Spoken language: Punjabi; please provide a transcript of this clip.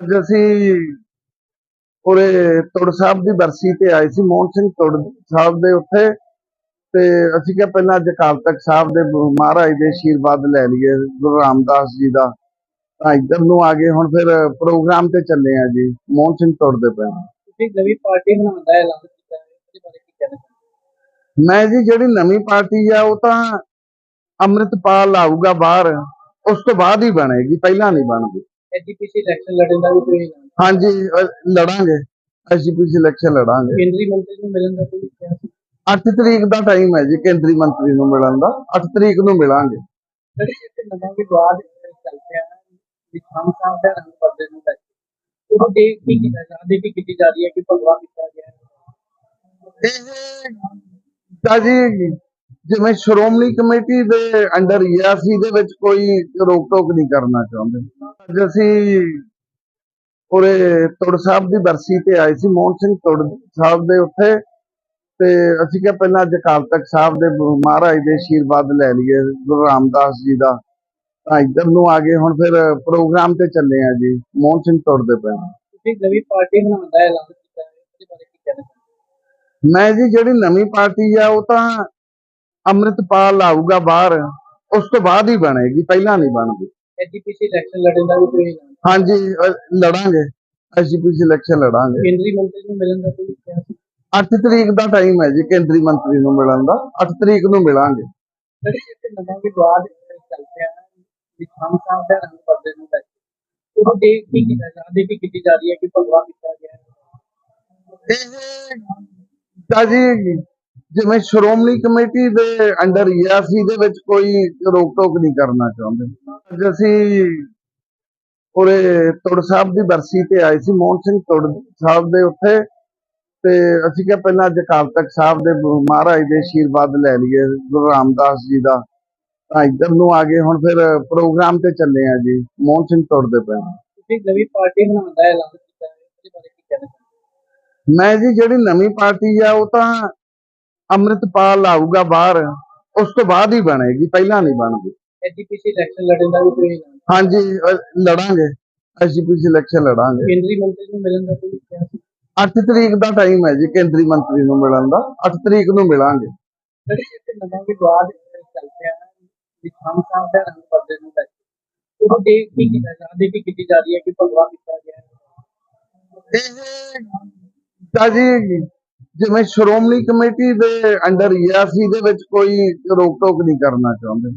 ਅੱਜ ਅਸੀਂ ਉਰੇ ਤੁੜ ਸਾਹਿਬ ਦੀ ਬਰਸੀ ਤੇ ਆਏ ਸੀ ਮੋਹਨ ਸਿੰਘ ਤੁੜ ਸਾਹਿਬ ਦੇ ਉੱਥੇ ਤੇ ਅਸੀਂ ਕਿਹਾ ਪਹਿਲਾਂ ਅੱਜ ਅਕਾਲ ਤਖਤ ਸਾਹਿਬ ਦੇ ਮਹਾਰਾਜ ਦੇ ਆਸ਼ੀਰਵਾਦ ਲੈ ਲਈਏ ਗੁਰੂ ਰਾਮਦਾਸ ਜੀ ਦਾ। ਤਾਂ ਇੱਧਰ ਨੂੰ ਆ ਗਏ ਹੁਣ ਫਿਰ ਪ੍ਰੋਗਰਾਮ ਤੇ ਚੱਲੇ ਆ ਜੀ ਮੋਹਨ ਸਿੰਘ ਤੁੜ ਦੇ ਪਏ ਤੁਸੀਂ ਨਵੀਂ ਪਾਰਟੀ ਬਣਾਉਣ ਦਾ ਐਲਾਨ ਕੀਤਾ ਹੈ? ਮੈਂ ਜੀ ਜਿਹੜੀ ਨਵੀਂ ਪਾਰਟੀ ਆ ਉਹ ਤਾਂ ਅੰਮ੍ਰਿਤਪਾਲ ਆਊਗਾ ਬਾਹਰ ਉਸ ਤੋਂ ਬਾਅਦ ਹੀ ਬਣੇਗੀ ਪਹਿਲਾਂ ਨਹੀਂ ਬਣਦੀ। ਐਜੀਪੀਸੀ ਇਲੈਕਸ਼ਨ ਲੜਨ ਦਾ ਵੀ ਕੋਈ ਐਲਾਨ ਹਾਂਜੀ ਅ, ਲੜਾਂਗੇ। SGPC election ਲੜਾਂਗੇ। ਕੇਂਦਰੀ ਮੰਤਰੀ ਨੂੰ ਮਿਲਣ ਦਾ ਕੋਈ ਕਿਹਾ ਸੀ? 8 ਤਰੀਕ ਦਾ ਟਾਈਮ ਹੈ ਜੀ ਕੇਂਦਰੀ ਮੰਤਰੀ ਨੂੰ ਮਿਲਣ ਦਾ। 8 ਤਰੀਕ ਨੂੰ ਮਿਲਾਂਗੇ। ਜਿਹੜੀ ਇੱਥੇ ਨਵਾਂ ਵਿਵਾਦ ਚੱਲ ਪਿਆ ਹੈ ਵੀ ਖਾਨ ਸਾਹਿਬ ਦਾ ਰੰਗ ਪਰਦੇ ਨੂੰ ਲੈ ਕੇ ਉਹ ਦੇਖ ਕੀ ਕੀਤਾ ਜਾ ਰਹੀ ਕੀ ਕੀਤੀ ਜਾ ਰਹੀ ਹੈ ਕਿ ਭਗਵਾ ਕੀਤਾ ਗਿਆ ਹੈ। ਇਹ ਤਾਂ ਜੀ ਜਿਵੇਂ ਸ਼੍ਰੋਮਣੀ ਕਮੇਟੀ ਦੇ ਅੰਡਰ ਅਸੀਂ ਇਹਦੇ ਵਿੱਚ ਕੋਈ ਰੋਕ ਟੋਕ ਨਹੀਂ ਕਰਨਾ ਚਾਹੁੰਦੇ। ਅੱਜ ਅਸੀਂ ਉਰੇ ਤੁੜ ਸਾਹਿਬ ਦੀ ਬਰਸੀ ਤੇ ਆਏ ਸੀ ਮੋਹਨ ਸਿੰਘ ਤੁੜ ਸਾਹਿਬ ਦੇ ਉੱਥੇ। ਤੇ ਅਸੀਂ ਕਿਹਾ ਪਹਿਲਾਂ ਅੱਜ ਅਕਾਲ ਤਖਤ ਸਾਹਿਬ ਦੇ ਮਹਾਰਾਜ ਦੇ ਆਸ਼ੀਰਵਾਦ ਲੈ ਲਈਏ ਗੁਰੂ ਰਾਮਦਾਸ ਜੀ ਦਾ। ਤਾਂ ਇੱਧਰ ਨੂੰ ਆ ਗਏ ਹੁਣ ਫਿਰ ਪ੍ਰੋਗਰਾਮ ਤੇ ਚੱਲੇ ਆ ਜੀ ਮੋਹਨ ਸਿੰਘ ਤੁੜ ਦੇ ਪਏ ਤੁਸੀਂ ਨਵੀਂ ਪਾਰਟੀ ਬਣਾਉਣ ਦਾ ਐਲਾਨ ਕੀਤਾ ਹੈ ਉਹਦੇ ਬਾਰੇ ਕੀ ਕਹਿਣਾ ਚਾਹੁੰਦੇ ਮੈਂ ਜੀ ਜਿਹੜੀ ਨਵੀਂ ਪਾਰਟੀ ਆ ਉਹ ਤਾਂ ਅੰਮ੍ਰਿਤਪਾਲ ਆਊਗਾ ਬਾਹਰ ਉਸ ਤੋਂ ਬਾਅਦ ਹੀ ਬਣੇਗੀ ਪਹਿਲਾਂ ਨਹੀਂ ਬਣਦੀ। ਐਜੀਪੀਸੀ ਇਲੈਕਸ਼ਨ ਲੜਨ ਦਾ ਵੀ ਕੋਈ ਐਲਾਨ ਹਾਂਜੀ ਅ, ਲੜਾਂਗੇ। SGPC election ਲੜਾਂਗੇ। ਕੇਂਦਰੀ ਮੰਤਰੀ ਨੂੰ ਮਿਲਣ ਦਾ ਕੋਈ ਕਿਹਾ ਸੀ? 8 ਤਰੀਕ ਦਾ ਟਾਈਮ ਹੈ ਜੀ ਕੇਂਦਰੀ ਮੰਤਰੀ ਨੂੰ ਮਿਲਣ ਦਾ। 8 ਤਰੀਕ ਨੂੰ ਮਿਲਾਂਗੇ। ਜਿਹੜੀ ਇੱਥੇ ਨਵਾਂ ਵਿਵਾਦ ਚੱਲ ਪਿਆ ਹੈ ਵੀ ਖਾਨ ਸਾਹਿਬ ਦਾ ਰੰਗ ਪਰਦੇ ਨੂੰ ਲੈ ਕੇ ਉਹ ਦੇਖ ਕੀ ਕੀਤਾ ਜਾ ਰਹੀ ਕੀ ਕੀਤੀ ਜਾ ਰਹੀ ਹੈ ਕਿ ਭਗਵਾ ਕੀਤਾ ਗਿਆ ਹੈ? ਇਹ ਤਾਂ ਜੀ ਜਿਵੇਂ ਸ਼੍ਰੋਮਣੀ ਕਮੇਟੀ ਦੇ ਅੰਡਰ ਅਸੀਂ ਇਹਦੇ ਵਿੱਚ ਕੋਈ ਰੋਕ ਟੋਕ ਨਹੀਂ ਕਰਨਾ ਚਾਹੁੰਦੇ। ਅੱਜ ਅਸੀਂ ਉਰੇ ਤੁੜ ਸਾਹਿਬ ਦੀ ਬਰਸੀ ਤੇ ਆਏ ਸੀ ਮੋਹਨ ਸਿੰਘ ਤੁੜ ਸਾਹਿਬ ਦੇ ਉੱਥੇ। ਤੇ ਅਸੀਂ ਕਿਹਾ ਪਹਿਲਾਂ ਅੱਜ ਅਕਾਲ ਤਖਤ ਸਾਹਿਬ ਦੇ ਮਹਾਰਾਜ ਦੇ ਆਸ਼ੀਰਵਾਦ ਲੈ ਲਈਏ ਗੁਰੂ ਰਾਮਦਾਸ ਜੀ ਦਾ। ਤਾਂ ਇੱਧਰ ਨੂੰ ਆ ਗਏ ਹੁਣ ਫਿਰ ਪ੍ਰੋਗਰਾਮ ਤੇ ਚੱਲੇ ਆ ਜੀ ਮੋਹਨ ਸਿੰਘ ਤੁੜ ਦੇ ਤੁਸੀਂ ਨਵੀਂ ਪਾਰਟੀ ਬਣਾਉਣ ਦਾ ਐਲਾਨ ਕੀਤਾ ਹੈ ਮੈਂ ਜੀ ਜਿਹੜੀ ਨਵੀਂ ਪਾਰਟੀ ਆ ਉਹ ਤਾਂ ਅੰਮ੍ਰਿਤਪਾਲ ਆਊਗਾ ਬਾਹਰ ਉਸ ਤੋਂ ਬਾਅਦ ਹੀ ਬਣੇਗੀ ਪਹਿਲਾਂ ਨਹੀਂ ਬਣਦੀ। ਐਜੀਪੀਸੀ ਇਲੈਕਸ਼ਨ ਲੜਨ ਦਾ ਵੀ ਕੋਈ ਐਲਾਨ ਹਾਂਜੀ ਅ, ਲੜਾਂਗੇ ਐਸਜੀਪੀਸੀ ਇਲੈਕਸ਼ਨ ਲੜਾਂਗੇ। ਕੇਂਦਰੀ ਮੰਤਰੀ ਨੂੰ ਮਿਲਣ ਦਾ ਕੋਈ ਕਿਹਾ ਸੀ? 8 ਤਰੀਕ ਦਾ ਟਾਈਮ ਹੈ ਜੀ ਕੇਂਦਰੀ ਮੰਤਰੀ ਨੂੰ ਮਿਲਣ ਦਾ। 8 ਤਰੀਕ ਨੂੰ ਮਿਲਾਂਗੇ। ਜਿਹੜੀ ਇੱਥੇ ਨਵਾਂ ਵਿਵਾਦ ਚੱਲ ਪਿਆ ਹੈ ਵੀ ਖਾਨ ਸਾਹਿਬ ਦਾ ਰੰਗ ਪਰਦੇ ਨੂੰ ਲੈ ਕੇ। ਉਹ ਦੇਖ ਕੀ ਕੀਤਾ ਜਾ ਰਹੀ ਕੀ ਕੀਤੀ ਜਾ ਰਹੀ ਹੈ ਕਿ ਭਗਵਾ ਕੀਤਾ ਗਿਆ ਹੈ। ਇਹ ਤਾਂ ਜੀ ਜਿਵੇਂ ਸ਼੍ਰੋਮਣੀ ਕਮੇਟੀ ਦੇ ਅੰਡਰ ਹੀ ਆ ਇਹਦੇ ਵਿੱਚ ਕੋਈ ਰੋਕ ਟੋਕ ਨਹੀਂ ਕਰਨਾ ਚਾਹੁੰਦੇ।